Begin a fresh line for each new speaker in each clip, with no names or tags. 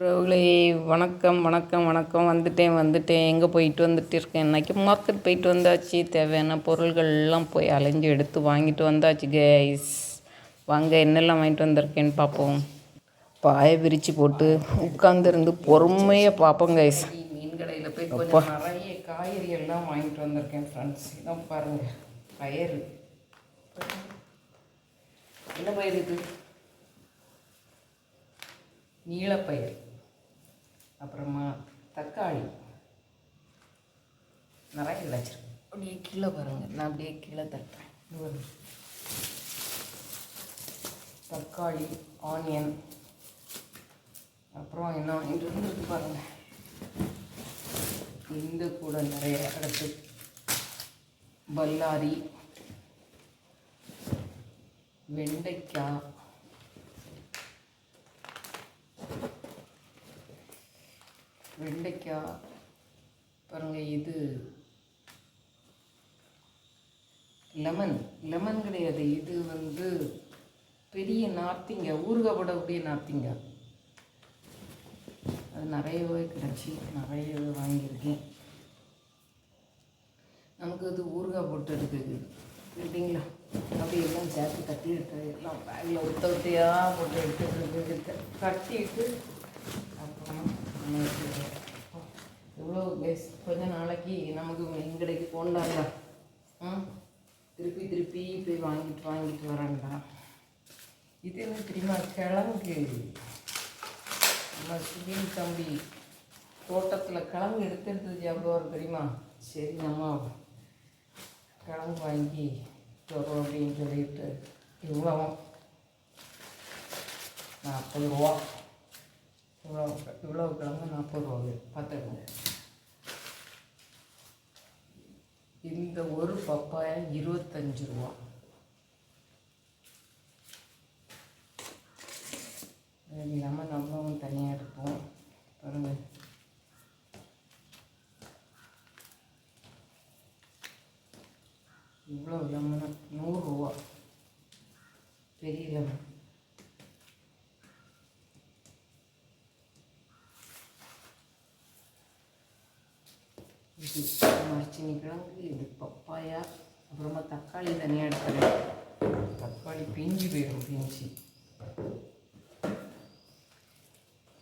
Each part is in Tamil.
உறவுகளே வணக்கம் வணக்கம் வணக்கம். வந்துட்டேன் வந்துட்டேன். எங்கே போயிட்டு வந்துட்டு இருக்கேன்? இன்றைக்கி மார்க்கெட் போயிட்டு வந்தாச்சு. தேவையான பொருள்கள் எல்லாம் போய் அலைஞ்சு எடுத்து வாங்கிட்டு வந்தாச்சு கைஸ் வாங்க என்னெல்லாம் வாங்கிட்டு வந்திருக்கேன்னு பார்ப்போம் பாயை விரித்து போட்டு உட்காந்துருந்து பொறுமையாக பார்ப்போம் கைஸ் மீன் கடையில் போய் கொஞ்சம் நிறைய காய்கறி எல்லாம் வாங்கிட்டு வந்திருக்கேன் ஃப்ரெண்ட்ஸ் இதான் பாருங்கள் பயிர் என்ன பயிர் இது? நீலப்பயிர் அப்புறமா தக்காளி. நிறைய வச்சிருக்கேன். அப்படியே கீழே பாருங்கள் நான் அப்படியே கீழே தட்டுறேன். இது. தக்காளி ஆனியன் அப்புறம் என்ன? வாங்கிட்டு வந்துருக்கு பாருங்கள் இந்த கூட நிறைய அடுத்து பல்லாரி வெண்டைக்காய். வெண்டைக்காய் பாருங்க இது. லெமன் லெமன் கிடையாது. இது வந்து பெரிய நார்த்திங்க ஊறுகாய் போடக்கூடிய நார்த்திங்க. அது நிறையவே கிடச்சி நிறைய வாங்கியிருக்கேன். நமக்கு அது ஊறுகாய் போட்டு இருக்குது கேட்டிங்களா அப்படி எல்லாம் சேர்த்து கட்டிட்டு எல்லாம் பேக்கில் ஒத்த ஒத்தையாக போட்டு எடுத்துட்டு கட்டிட்டு அப்புறம் எவ்வளோ பேஸ் கொஞ்ச நாளைக்கு நமக்கு மீன் கடைக்கு ம்? திருப்பி திருப்பி போய் வாங்கிட்டு வாங்கிட்டு வராங்கடா இது என்ன தெரியுமா கிழங்கு? நம்ம சுகின் தம்பி தோட்டத்தில் கிழங்கு எடுத்து எடுத்தது எவ்வளோ வரும் தெரியுமா? சரி நம்ம கிழங்கு வாங்கி தரோம் அப்படின்னு சொல்லிட்டு இவ்வளோ நாற்பது ரூபா. இவ்வளோ இவ்வளோ கிழங்கு நாற்பது ரூபா பார்த்துக்கோங்க. இந்த ஒரு பப்பாயா இருபத்தஞ்சு ரூபா. அது இல்லாமல் நம்மளும் தனியாக இருப்போம். பாருங்க. இவ்வளோ லெமன் நூறுரூவா பெரிய லெமன் இது மரச்சினி கிழங்கு இது பப்பாயா அப்புறமா தக்காளி தனியாக எடுக்கிறேன் தக்காளி பிஞ்சு போயிடும் பிஞ்சு.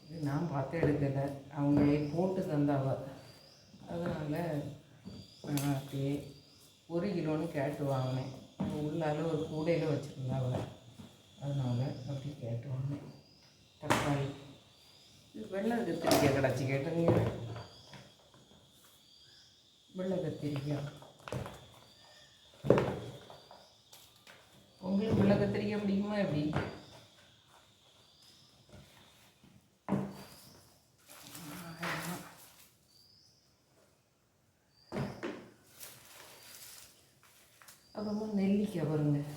இது நான் பார்த்து எடுக்கலை. அவங்களே போட்டு தந்தாவ. அதனால் நான் அப்படியே ஒரு கிலோன்னு கேட்டு வாங்கினேன். உள்ளால ஒரு கூடையில் வச்சுருந்தாவ. அதனால் அப்படி கேட்டு வாங்கினேன். தக்காளி. இது வெள்ளை கத்திரிக்காய் கிடச்சி கேட்டுங்க. வெள்ளை கத்திரிக்காய். உங்களுக்கு வெள்ளை கத்திரிக்காய் பிடிக்குமா எப்படி? அப்புறமா நெல்லிக்காய் பாருங்கள்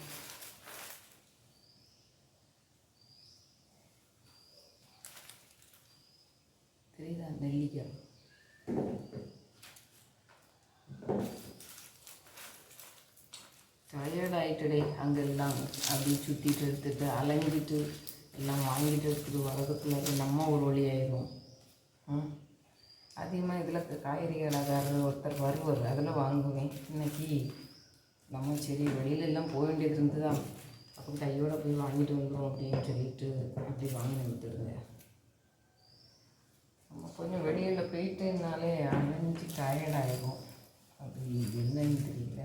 தெரியுதா நெல்லிக்காய் டயர்ட் அங்கெல்லாம் அப்படி சுற்றிட்டு எடுத்துட்டு அலைஞ்சிட்டு எல்லாம் வாங்கிட்டு இருக்குது வரதுக்குள்ள நம்ம ஒரு வழி ஆயிடும் அதிகமாக இதில் காய்கறி கடைக்காரர் ஒருத்தர் வருவார் அதில் வாங்குவேன். இன்னைக்கு நம்ம சரி வெளியில எல்லாம் போக வேண்டியது இருந்ததா அப்போ கையோட போய் வாங்கிட்டு வந்துடும் அப்படின்னு சொல்லிட்டு அப்படி வாங்கி வந்துடுங்க. நம்ம கொஞ்சம் வெளியில் போயிட்டுனாலே அலைஞ்சு டயர்டாயிடும் ஆகிடும் அது என்னன்னு தெரியல.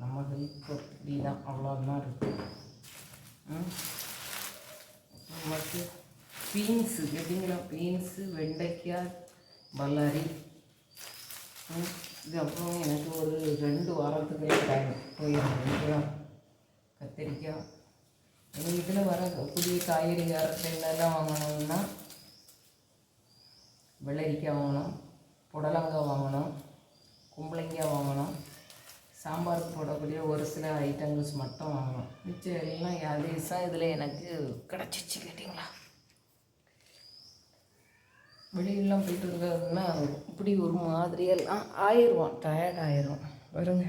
நம்ம ஹெல்த் அப்படி தான் அவ்வளோதான் இருக்குது நமக்கு பீன்ஸு கேட்டிங்களா பீன்ஸு வெண்டைக்காய் பல்லாரி. இது அப்புறம் எனக்கு ஒரு ரெண்டு வாரத்துக்கு டைம் போயிருந்தேன் கத்திரிக்காய் எங்கள் இதில் வர புதிய காய்கறி காரத்தில் என்னெல்லாம் வாங்கணும்னா வெள்ளரிக்காய் வாங்கணும் புடலங்காய் வாங்கணும் கும்பளங்காய் வாங்கணும். சாம்பாருக்கு போடக்கூடிய ஒரு சில ஐட்டங்கள்ஸ் மட்டும் வாங்கணும். மிச்சம் எல்லாம் அதேசாக இதில் எனக்கு கிடச்சிச்சு கேட்டிங்களா? வெளியிலாம் போயிட்டு இருக்காதுன்னா இப்படி ஒரு மாதிரியெல்லாம் ஆயிடுவோம். டயர்ட் ஆயிரும் வருங்க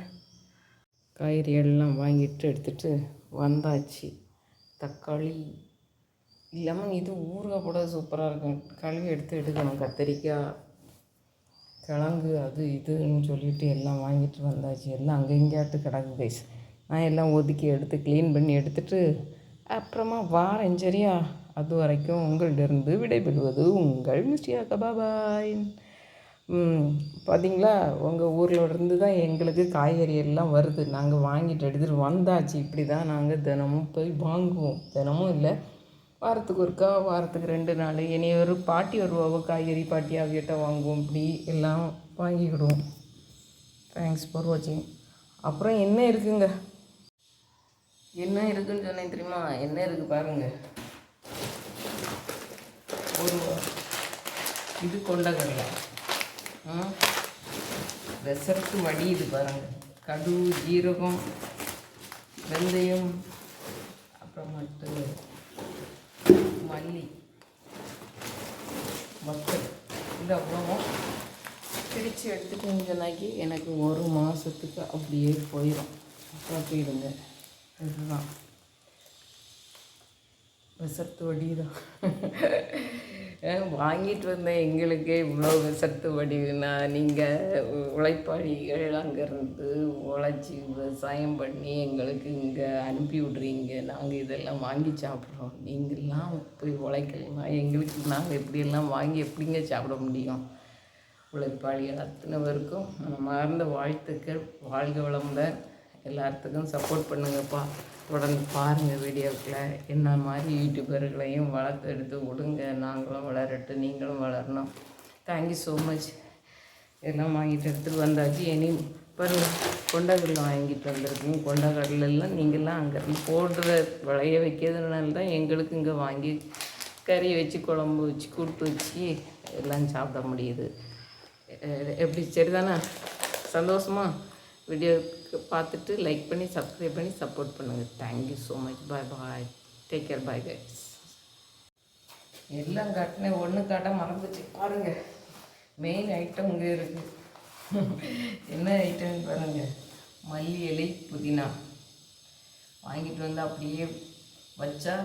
காய்கறி எல்லாம் வாங்கிட்டு எடுத்துகிட்டு வந்தாச்சு. தக்காளி. இல்லாமல் இது ஊறுகாய் போட சூப்பராக இருக்கும். கழுவி எடுத்து எடுக்கணும். கத்திரிக்காய். கிழங்கு அது இதுன்னு சொல்லிட்டு எல்லாம் வாங்கிட்டு வந்தாச்சு. எல்லாம் அங்கே இங்கேயாட்டு கிடக்கு கைஸ் நான் எல்லாம் ஒதுக்கி எடுத்து க்ளீன் பண்ணி எடுத்துட்டு அப்புறமா வாரேன் சரியா? அது வரைக்கும் உங்கள்கிட்டருந்து விடைபெறுவது உங்கள் மிஸ்டியாக்கா பாபாய் பார்த்தீங்களா உங்கள் ஊரில் இருந்து தான் எங்களுக்கு காய்கறி எல்லாம் வருது. நாங்கள் வாங்கிட்டு எடுத்துகிட்டு வந்தாச்சு. இப்படி தான் நாங்கள் தினமும் போய் வாங்குவோம். தினமும் இல்லை வாரத்துக்கு ஒருக்கா வாரத்துக்கு ரெண்டு நாள் இனி ஒரு பாட்டி வருவாவோ காய்கறி பாட்டி அவியிட்ட வாங்குவோம் இப்படி எல்லாம் வாங்கிக்கிடுவோம். தேங்க்ஸ் ஃபார் வாட்சிங் அப்புறம் என்ன இருக்குங்க? என்ன இருக்குன்னு சொன்னேன் தெரியுமா? என்ன இருக்குது பாருங்கள் ஒரு இது கொண்டக்கடலை. ஆ வடி இது பாருங்கள் கடு ஜீரகம் வெந்தயம் அப்புறமேட்டு மல்லி. வத்தல் இது அவ்வளோவும் பிரித்து எடுத்துட்டீங்கன்னாக்கி எனக்கு ஒரு மாதத்துக்கு அப்படியே போயிடும் காப்பிடுங்க இதுதான். விசத்து வடிதான். வாங்கிட்டு வந்த எங்களுக்கே இவ்வளோ விசத்து வடிவுனா நீங்கள் உழைப்பாளிகள் அங்கேருந்து உழைச்சி விவசாயம் பண்ணி எங்களுக்கு இங்கே அனுப்பி விட்றீங்க. நாங்கள் இதெல்லாம் வாங்கி சாப்பிட்றோம். நீங்கள்லாம் போய் உழைக்கலாம் எங்களுக்கு நாங்கள் எப்படியெல்லாம் வாங்கி எப்படிங்க சாப்பிட முடியும்? உழைப்பாளிகள் அத்தனை பேருக்கும் மறந்த வாழ்த்துக்கள். வாழ்க வளமுடன். எல்லாத்துக்கும் சப்போர்ட் பண்ணுங்கப்பா. தொடர்ந்து பாருங்கள் வீடியோக்களை. என்ன மாதிரி யூடியூபர்களையும் வளர்த்து எடுத்து விடுங்க. நாங்களும் வளரட்டும் நீங்களும் வளரணும். தேங்க்யூ ஸோ மச் எல்லாம் வாங்கிட்டு எடுத்துகிட்டு வந்தாச்சு. இனி பாருங்க கொண்டக்கடலை வாங்கிட்டு வந்திருக்கீங்க கொண்டக்கடலெல்லாம் நீங்கள்லாம் அங்கே போடுற விளைய வைக்கிறதுனால தான் எங்களுக்கு இங்கே வாங்கி கறி வச்சு குழம்பு வச்சு கூட்டு வச்சு எல்லாம் சாப்பிட முடியுது. எப்படி? சரிதானே? சந்தோஷமா? வீடியோக்கு பார்த்துட்டு லைக் பண்ணி சப்ஸ்கிரைப் பண்ணி சப்போர்ட் பண்ணுங்கள் thank you so much bye bye take care bye guys எல்லாம் காட்டினேன் ஒன்று காட்ட மறந்துச்சு பாருங்க. மெயின் ஐட்டம் இங்கே இருக்குது என்ன ஐட்டம்னு பாருங்கள் மல்லி இலை புதினா. வாங்கிட்டு வந்து அப்படியே வச்சா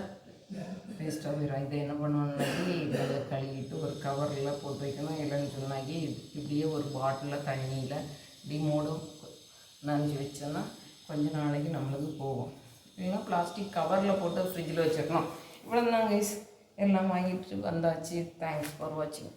வேஸ்ட்டாக போயிடும் இதை என்ன பண்ணுவோம்னாக்கி இதை கழுவிட்டு ஒரு கவரில் போட்டு வைக்கணும். இல்லைன்னு சொன்னாக்கி இப்படியே ஒரு பாட்டிலில் தண்ணியில் இப்படி மூடும் நனைஞ்சி வச்சோன்னா கொஞ்ச நாளைக்கு நம்மளுக்கு போகும். இல்லைன்னா பிளாஸ்டிக் கவரில் போட்டு ஃப்ரிட்ஜில் வச்சுருக்கணும் இவ்வளோ தான் கைஸ் எல்லாம் வாங்கிட்டு வந்தாச்சு. தேங்க்ஸ் ஃபார் வாட்சிங்